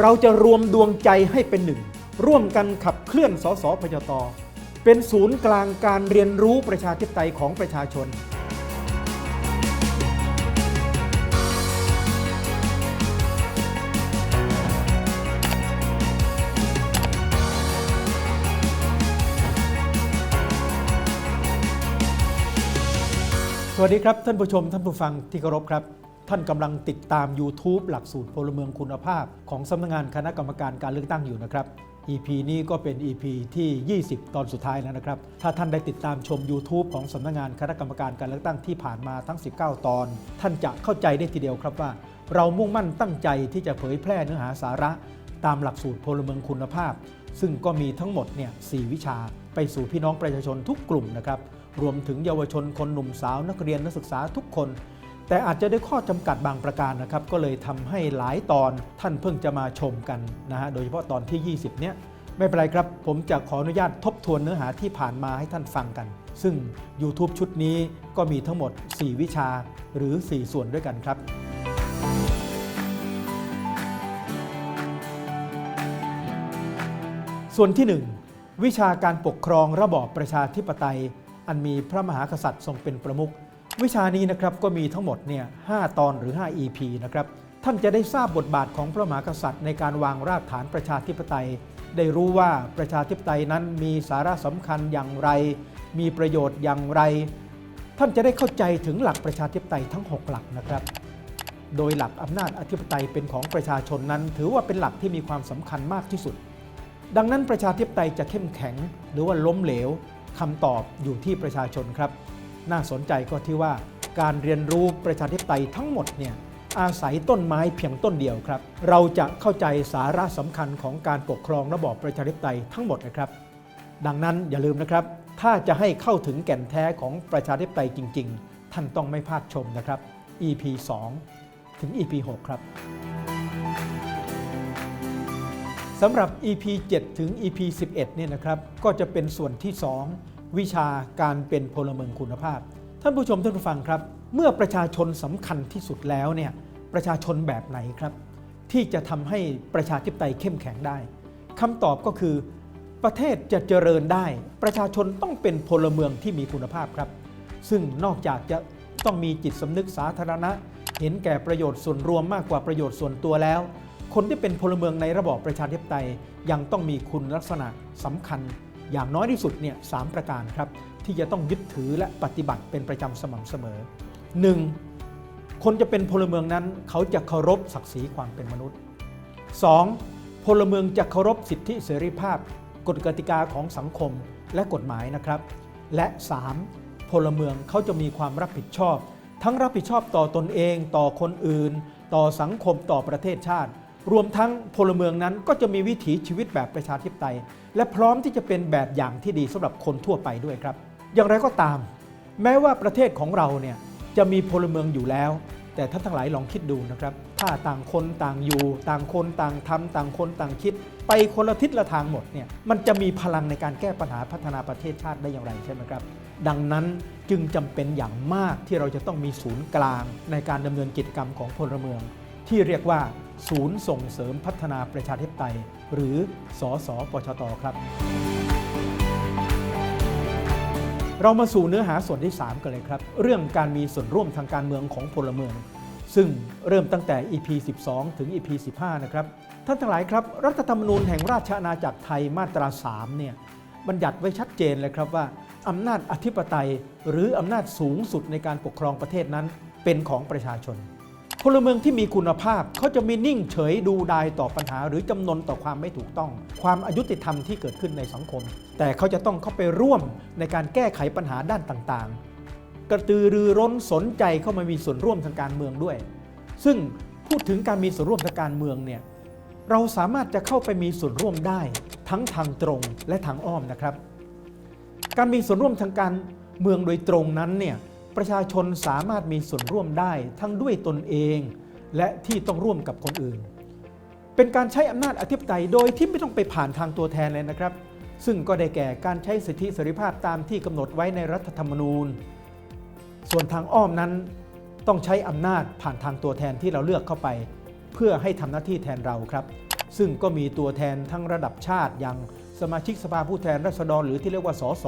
เราจะรวมดวงใจให้เป็นหนึ่ง ร่วมกันขับเคลื่อนสสพยตเป็นศูนย์กลางการเรียนรู้ประชาธิปไตยของประชาชน สวัสดีครับท่านผู้ชมท่านผู้ฟังที่เคารพครับ ท่านกำลังติดตาม YouTube หลักสูตรพลเมืองคุณภาพ ของสำนักงานคณะกรรมการการเลือกตั้งอยู่นะครับ EP นี้ก็เป็น EP ที่ 20 ตอนสุดท้ายแล้วนะครับ ถ้าท่านได้ติดตามชม YouTube ของสำนักงานคณะกรรมการการเลือกตั้งที่ผ่านมาทั้ง 19 ตอน ท่านจะเข้าใจได้ทีเดียวครับว่า เรามุ่งมั่นตั้งใจที่จะเผยแพร่เนื้อหาสาระ ตามหลักสูตรพลเมืองคุณภาพ ซึ่งก็มีทั้งหมดเนี่ยสวิชา ไปสู่พี่น้องประชาชนทุกกลุ่มนะครับรวมถึงเยาวชนคนหนุ่มสาวนักเรียนนักศึกษาทุกคน แต่อาจจะด้วยข้อจำกัดบางประการนะครับ ก็เลยทำให้หลายตอนท่านเพิ่งจะมาชมกันนะฮะโดยเฉพาะตอนที่ 20 เนี้ยไม่เป็นไรครับ ผมจะขออนุญาตทบทวนเนื้อหาที่ผ่านมาให้ท่านฟังกัน ซึ่ง YouTube ชุดนี้ก็มีทั้งหมด 4 วิชาหรือ 4 ส่วนด้วยกันครับ ส่วนที่ 1 วิชาการปกครองระบอบประชาธิปไตย อันมีพระมหากษัตริย์ทรงเป็นประมุข วิชานี้นะครับก็มีทั้งหมดเนี่ย5ตอนหรือ 5 EP นะครับท่านจะได้ทราบบทบาทของพระมหากษัตริย์ในการวางรากฐานประชาธิปไตย ได้รู้ว่าประชาธิปไตยนั้นมีสาระสำคัญอย่างไร มีประโยชน์อย่างไร ท่านจะได้เข้าใจถึงหลักประชาธิปไตยทั้ง 6 หลักนะครับ โดยหลักอำนาจอธิปไตยเป็นของประชาชนนั้น ถือว่าเป็นหลักที่มีความสำคัญมากที่สุด ดังนั้นประชาธิปไตยจะเข้มแข็งหรือว่าล้มเหลวคำตอบอยู่ที่ประชาชนครับ น่าสนใจก็ที่ว่าการเรียนรู้ประชาธิปไตยทั้งหมดเนี่ยอาศัยต้นไม้เพียงต้นเดียวครับ เราจะเข้าใจสาระสำคัญของการปกครองระบอบประชาธิปไตยทั้งหมดนะครับ ดังนั้นอย่าลืมนะครับ ถ้าจะให้เข้าถึงแก่นแท้ของประชาธิปไตยจริง ๆ ท่านต้องไม่พลาดชมนะครับ EP 2 ถึง EP 6 ครับสำหรับ EP 7 ถึง EP 11 เนี่ยนะครับ ก็จะเป็นส่วนที่ 2 วิชาการเป็นพลเมืองคุณภาพ ท่านผู้ชมท่านผู้ฟังครับ เมื่อประชาชนสำคัญที่สุดแล้วเนี่ยประชาชนแบบไหนครับ ที่จะทำให้ประชาธิปไตยเข้มแข็งได้คำตอบก็คือประเทศจะเจริญได้ ประชาชนต้องเป็นพลเมืองที่มีคุณภาพครับ ซึ่งนอกจากจะต้องมีจิตสำนึกสาธารณะ เห็นแก่ประโยชน์ส่วนรวมมากกว่าประโยชน์ส่วนตัวแล้ว คนที่เป็นพลเมืองในระบอบประชาธิปไตยยังต้องมีคุณลักษณะสำคัญ อย่างน้อยที่สุดเนี่ยสามประการครับที่จะต้องยึดถือและปฏิบัติเป็นประจำสม่ำเสมอ 1. คนจะเป็นพลเมืองนั้น เขาจะเคารพศักดิ์ศรีความเป็นมนุษย์ 2. พลเมืองจะเคารพสิทธิเสรีภาพ กฎกติกาของสังคมและกฎหมายนะครับ และ 3. พลเมืองเขาจะมีความรับผิดชอบ ทั้งรับผิดชอบต่อตนเอง ต่อคนอื่น ต่อสังคมต่อประเทศชาติ รวมทั้งพลเมืองนั้นก็จะมีวิถีชีวิตแบบประชาธิปไตย และพร้อมที่จะเป็นแบบอย่างที่ดีสำหรับคนทั่วไปด้วยครับ อย่างไรก็ตาม แม้ว่าประเทศของเราเนี่ยจะมีพลเมืองอยู่แล้ว แต่ท่านทั้งหลายลองคิดดูนะครับ ถ้าต่างคนต่างอยู่ ต่างคนต่างทำต่างคนต่างคิด ไปคนละทิศละทางหมดเนี่ยมันจะมีพลังในการแก้ปัญหาพัฒนาประเทศชาติได้อย่างไรใช่ไหมครับ ดังนั้นจึงจำเป็นอย่างมากที่เราจะต้องมีศูนย์กลางในการดำเนินกิจกรรมของพลเมือง ที่เรียกว่า ศูนย์ส่งเสริมพัฒนาประชาธิปไตย หรือสสปชตครับ เรามาสู่เนื้อหาส่วนที่ 3 กันเลยครับ เรื่องการมีส่วนร่วมทางการเมืองของพลเมือง ซึ่งเริ่มตั้งแต่ EP 12 ถึง EP 15 นะครับ ท่านทั้งหลายครับ รัฐธรรมนูญแห่งราชอาณาจักรไทยมาตรา 3 เนี่ยบัญญัติไว้ชัดเจนเลยครับว่าอำนาจอธิปไตย หรืออำนาจสูงสุดในการปกครองประเทศนั้นเป็นของประชาชน พลเมืองที่มีคุณภาพเขาจะม่นิ่งเฉยดูดายต่อปัญหา หรือจำนนต่อความไม่ถูกต้อง ความอายุติธรรมที่เกิดขึ้นในสังคม แต่เขาจะต้องเข้าไปร่วมในการแก้ไขปัญหาด้านต่างๆ กระตือรือร้นสนใจเข้ามามีส่วนร่วมทางการเมืองด้วย ซึ่งพูดถึงการมีส่วนร่วมทางการเมืองเนี่ยเราสามารถจะเข้าไปมีส่วนร่วมได้ ทั้งทางตรงและทางอ้อมนะครับ การมีส่วนร่วมทางการเมืองโดยตรงนั้นเนี่ย ประชาชนสามารถมีส่วนร่วมได้ทั้งด้วยตนเอง และที่ต้องร่วมกับคนอื่น เป็นการใช้อำนาจอธิปไตยโดยที่ไม่ต้องไปผ่านทางตัวแทนเลยนะครับ ซึ่งก็ได้แก่การใช้สิทธิเสรีภาพตามที่กำหนดไว้ในรัฐธรรมนูญ ส่วนทางอ้อมนั้นต้องใช้อำนาจผ่านทางตัวแทนที่เราเลือกเข้าไป เพื่อให้ทำหน้าที่แทนเราครับ ซึ่งก็มีตัวแทนทั้งระดับชาติอย่างสมาชิกสภาผู้แทนราษฎรหรือที่เรียกว่าสส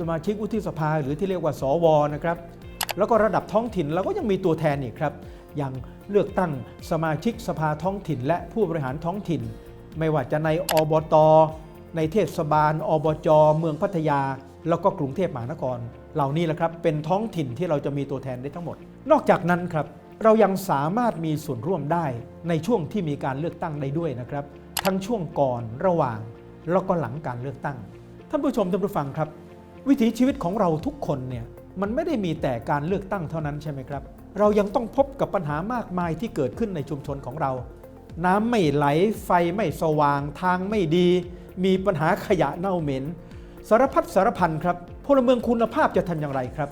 สมาชิกวุฒิสภาหรือที่เรียกว่าสวนะครับ แล้วก็ระดับท้องถิ่นเราก็ยังมีตัวแทนอีกครับ อย่างเลือกตั้งสมาชิกสภาท้องถิ่น และผู้บริหารท้องถิ่น ไม่ว่าจะในอบต ในเทศบาล อบจ เมืองพัทยา แล้วก็กรุงเทพมหานคร เหล่านี้แหละครับเป็นท้องถิ่นที่เราจะมีตัวแทนได้ทั้งหมด นอกจากนั้นครับเรายังสามารถมีส่วนร่วมได้ในช่วงที่มีการเลือกตั้งได้ด้วยนะครับ ทั้งช่วงก่อนระหว่างแล้วก็หลังการเลือกตั้ง ท่านผู้ชมท่านผู้ฟังครับ วิถีชีวิตของเราทุกคนเนี่ยมันไม่ได้มีแต่การเลือกตั้งเท่านั้นใช่ไหมครับ เรายังต้องพบกับปัญหามากมายที่เกิดขึ้นในชุมชนของเรา น้ำไม่ไหลไฟไม่สว่างทางไม่ดี มีปัญหาขยะเน่าเหม็น สารพัดสารพันครับพลเมืองคุณภาพจะทำอย่างไรครับ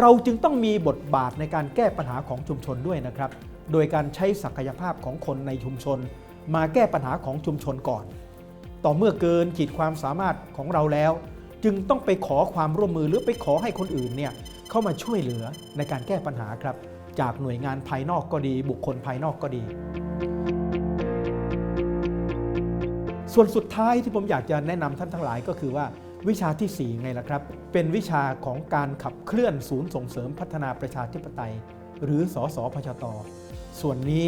เราจึงต้องมีบทบาทในการแก้ปัญหาของชุมชนด้วยนะครับ โดยการใช้ศักยภาพของคนในชุมชน มาแก้ปัญหาของชุมชนก่อน ต่อเมื่อเกินขีดความสามารถของเราแล้ว จึงต้องไปขอความร่วมมือหรือไปขอให้คนอื่นเนี่ยเข้ามาช่วยเหลือในการแก้ปัญหาครับ จากหน่วยงานภายนอกก็ดี บุคคลภายนอกก็ดี ส่วนสุดท้ายที่ผมอยากจะแนะนำท่านทั้งหลายก็คือว่าวิชาที่ 4 ไงล่ะครับ เป็นวิชาของการขับเคลื่อนศูนย์ส่งเสริมพัฒนาประชาธิปไตย หรือสสพชต ส่วนนี้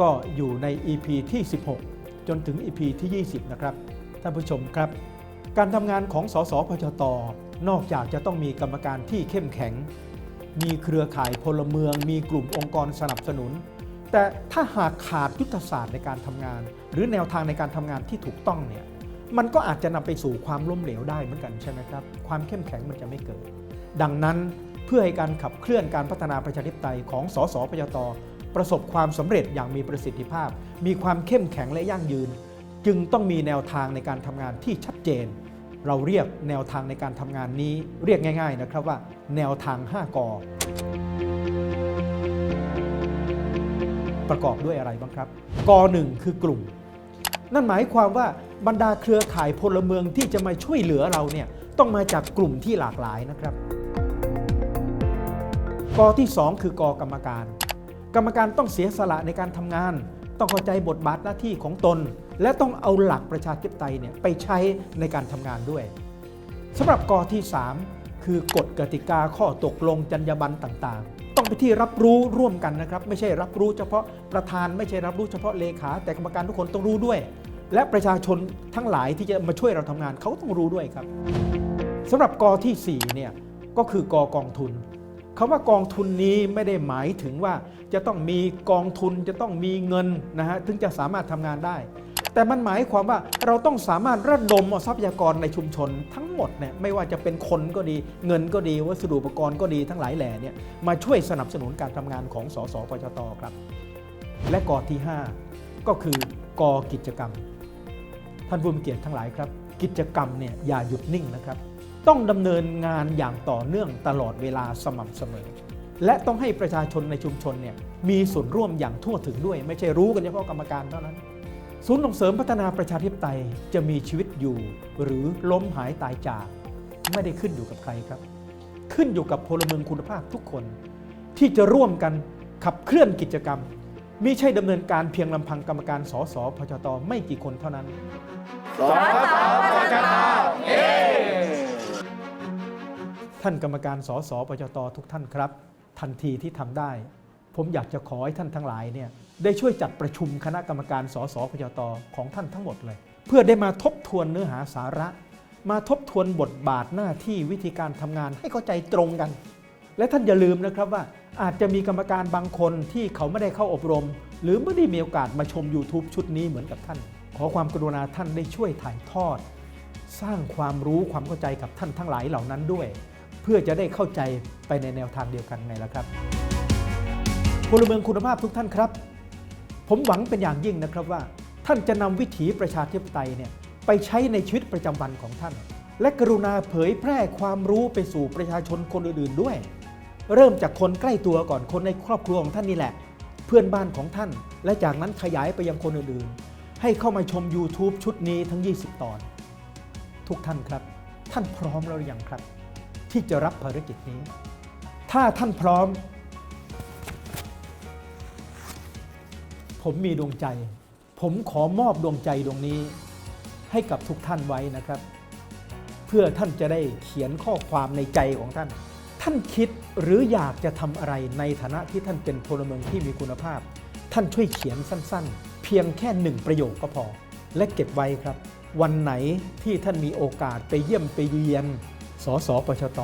ก็อยู่ใน EP ที่ 16 จนถึง EP ที่ 20 นะครับ ท่านผู้ชมครับ การทำงานของสสพชต นอกจากจะต้องมีกรรมการที่เข้มแข็ง มีเครือข่ายพลเมือง มีกลุ่มองค์กรสนับสนุน แต่ถ้าหากขาดยุทธศาสตร์ในการทำงาน หรือแนวทางในการทำงานที่ถูกต้องเนี่ยมันก็อาจจะนำไปสู่ความล้มเหลวได้เหมือนกันใช่ไหมครับ ความเข้มแข็งมันจะไม่เกิด ดังนั้นเพื่อให้การขับเคลื่อนการพัฒนาประชาธิปไตยของสสพยตประสบความสำเร็จอย่างมีประสิทธิภาพ มีความเข้มแข็งและยั่งยืน จึงต้องมีแนวทางในการทำงานที่ชัดเจน เราเรียกแนวทางในการทำงานนี้เรียกง่าย ๆนะครับว่า แนวทาง 5กอประกอบด้วยอะไรบ้างครับกอหนึ่งคือกลุ่ม นั่นหมายความว่าบรรดาเครือข่ายพลเมืองที่จะมาช่วยเหลือเราเนี่ยต้องมาจากกลุ่มที่หลากหลายนะครับกอที่ 2 คือกอกรรมการ กรรมการต้องเสียสละในการทำงาน ต้องเข้าใจบทบาทหน้าที่ของตน และต้องเอาหลักประชาธิปไตยเนี่ยไปใช้ในการทำงานด้วยสำหรับกอที่ 3 คือกฎกติกาข้อตกลงจรรยาบรรณต่างๆ ต้องไปที่รับรู้ร่วมกันนะครับ ไม่ใช่รับรู้เฉพาะประธานไม่ใช่รับรู้เฉพาะเลขาแต่กรรมการทุกคนต้องรู้ด้วย และประชาชนทั้งหลายที่จะมาช่วยเราทำงานเขาต้องรู้ด้วยครับสำหรับกอที่4เนี่ยก็คือกอกองทุนคำว่ากองทุนนี้ไม่ได้หมายถึงว่าจะต้องมีกองทุนจะต้องมีเงินนะฮะถึงจะสามารถทำงานได้ แต่มันหมายความว่าเราต้องสามารถระดมเอาทรัพยากรในชุมชนทั้งหมดเนี่ยไม่ว่าจะเป็นคนก็ดี เงินก็ดีวัสดุอุปกรณ์ก็ดีทั้งหลายแหล่เนี่ยมาช่วยสนับสนุนการทำงานของสสปชตครับ และกอที่ 5 ก็คือกอกิจกรรม ท่านผู้มีเกียรติทั้งหลายครับ กิจกรรมเนี่ยอย่าหยุดนิ่งนะครับ ต้องดำเนินงานอย่างต่อเนื่องตลอดเวลาสม่ำเสมอ และต้องให้ประชาชนในชุมชนเนี่ยมีส่วนร่วมอย่างทั่วถึงด้วย ไม่ใช่รู้กันเฉพาะกรรมการเท่านั้น ศูนย์ส่งเสริมพัฒนาประชาธิปไตยจะมีชีวิตอยู่ หรือล้มหายตายจาก ไม่ได้ขึ้นอยู่กับใครครับ ขึ้นอยู่กับพลเมืองคุณภาพทุกคน ที่จะร่วมกันขับเคลื่อนกิจกรรมมิใช่ดำเนินการเพียงลำพังกรรมการสสพชตไม่กี่คนเท่านั้นสอสอปชตเฮ้ท่านกรรมการสสปชตทุกท่านครับ ทันทีที่ทำได้ ผมอยากจะขอให้ท่านทั้งหลายเนี่ยได้ช่วยจัดประชุมคณะกรรมการสสปชตของท่านทั้งหมดเลย เพื่อได้มาทบทวนเนื้อหาสาระ มาทบทวนบทบาทหน้าที่วิธีการทำงานให้เข้าใจตรงกัน และท่านอย่าลืมนะครับว่าอาจจะมีกรรมการบางคนที่เขาไม่ได้เข้าอบรม หรือไม่ได้มีโอกาสมาชม YouTube ชุดนี้เหมือนกับท่าน ขอความกรุณาท่านได้ช่วยถ่ายทอด สร้างความรู้ความเข้าใจกับท่านทั้งหลายเหล่านั้นด้วย เพื่อจะได้เข้าใจไปในแนวทางเดียวกันไงล่ะครับ พลเมืองคุณภาพทุกท่านครับ ผมหวังเป็นอย่างยิ่งนะครับว่า ท่านจะนำวิถีประชาธิปไตยเนี่ยไปใช้ในชีวิตประจำวันของท่าน และกรุณาเผยแพร่ความรู้ไปสู่ประชาชนคนอื่นๆด้วย เริ่มจากคนใกล้ตัวก่อนคนในครอบครัวของท่านนี่แหละ เพื่อนบ้านของท่าน และจากนั้นขยายไปยังคนอื่นๆ ให้เข้ามาชม YouTube ชุดนี้ทั้ง 20 ตอน ทุกท่านครับ ท่านพร้อมแล้วหรือยังครับ ที่จะรับภารกิจนี้ ถ้าท่านพร้อม ผมมีดวงใจ ผมขอมอบดวงใจดวงนี้ ให้กับทุกท่านไว้นะครับ เพื่อท่านจะได้เขียนข้อความในใจของท่าน ท่านคิดหรืออยากจะทำอะไรในฐานะที่ท่านเป็นพลเมืองที่มีคุณภาพ ท่านช่วยเขียนสั้นๆ เพียงแค่หนึ่งประโยคก็พอ และเก็บไว้ครับ วันไหนที่ท่านมีโอกาสไปเยี่ยมไปเยียนสสปชต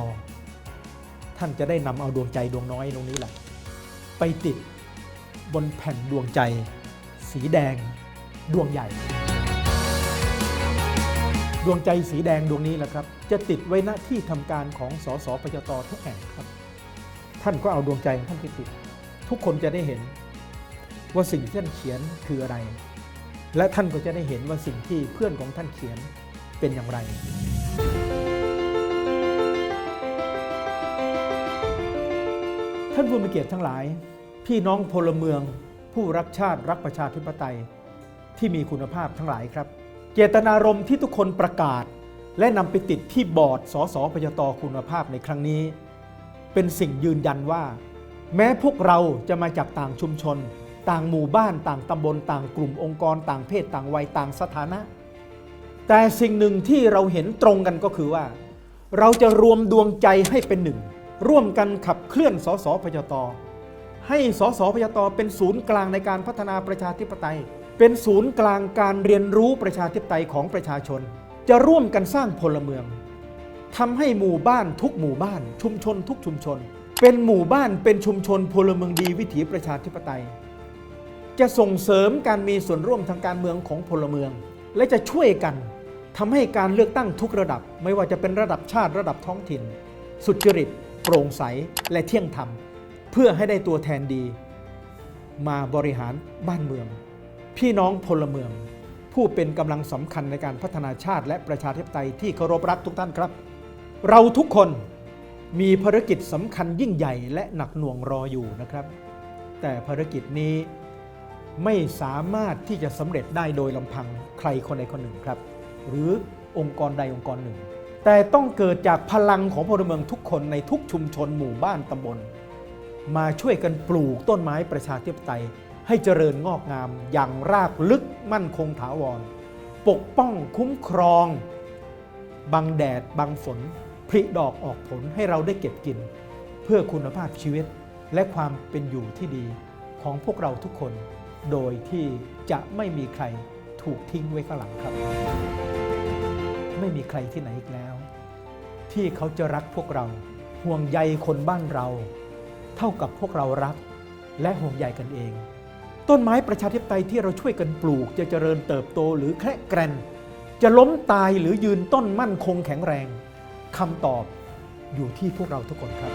ท่านจะได้นำเอาดวงใจดวงน้อยตรงนี้แหละไปติด บนแผ่นดวงใจ สีแดง ดวงใหญ่ ดวงใจสีแดงดวงนี้แหละครับ จะติดไว้ณที่ทำการของสสปชตทุกแห่งครับ ท่านก็เอาดวงใจของท่านไปติด ทุกคนจะได้เห็นว่าสิ่งที่ท่านเขียนคืออะไร และท่านก็จะได้เห็นว่าสิ่งที่เพื่อนของท่านเขียนเป็นอย่างไรท่านผู้มีเกียรติทั้งหลาย พี่น้องพลเมือง ผู้รักชาติรักประชาธิปไตยที่มีคุณภาพทั้งหลายครับ เจตนารมณ์ที่ทุกคนประกาศ และนำไปติดที่บอร์ดสสพยตคุณภาพในครั้งนี้ เป็นสิ่งยืนยันว่า แม้พวกเราจะมาจากต่างชุมชน ต่างหมู่บ้านต่างตำบลต่างกลุ่มองค์กร ต่างเพศต่างวัยต่างสถานะ แต่สิ่งหนึ่งที่เราเห็นตรงกันก็คือว่า เราจะรวมดวงใจให้เป็นหนึ่ง ร่วมกันขับเคลื่อนสสพยต ให้สสพยตเป็นศูนย์กลางในการพัฒนาประชาธิปไตย เป็นศูนย์กลางการเรียนรู้ประชาธิปไตยของประชาชน จะร่วมกันสร้างพลเมืองทำให้หมู่บ้านทุกหมู่บ้าน ชุมชนทุกชุมชน เป็นหมู่บ้านเป็นชุมชนพลเมืองดีวิถีประชาธิปไตย จะส่งเสริมการมีส่วนร่วมทางการเมืองของพลเมือง และจะช่วยกันทำให้การเลือกตั้งทุกระดับ ไม่ว่าจะเป็นระดับชาติระดับท้องถิ่น สุจริต โปร่งใสและเที่ยงธรรม เพื่อให้ได้ตัวแทนดี มาบริหารบ้านเมือง พี่น้องพลเมือง ผู้เป็นกำลังสำคัญในการพัฒนาชาติ และประชาธิปไตยที่เคารพรักทุกท่านครับ เราทุกคนมีภารกิจสำคัญยิ่งใหญ่และหนักหน่วงรออยู่นะครับ แต่ภารกิจนี้ไม่สามารถที่จะสำเร็จได้โดยลำพังใครคนใดคนหนึ่งครับ หรือองค์กรใดองค์กรหนึ่ง แต่ต้องเกิดจากพลังของพลเมืองทุกคนในทุกชุมชนหมู่บ้านตำบล มาช่วยกันปลูกต้นไม้ประชาธิปไตย ให้เจริญงอกงามอย่างรากลึกมั่นคงถาวร ปกป้องคุ้มครอง บังแดดบังฝนผลิดอกออกผลให้เราได้เก็บกิน เพื่อคุณภาพชีวิตและความเป็นอยู่ที่ดีของพวกเราทุกคน โดยที่จะไม่มีใครถูกทิ้งไว้ข้างหลังครับ ไม่มีใครที่ไหนอีกแล้ว ที่เขาจะรักพวกเราห่วงใยคนบ้านเรา เท่ากับพวกเรารักและห่วงใยกันเอง ต้นไม้ประชาธิปไตยที่เราช่วยกันปลูกจะเจริญเติบโตหรือแคร่แกรน จะล้มตายหรือยืนต้นมั่นคงแข็งแรงคำตอบอยู่ที่พวกเราทุกคนครับ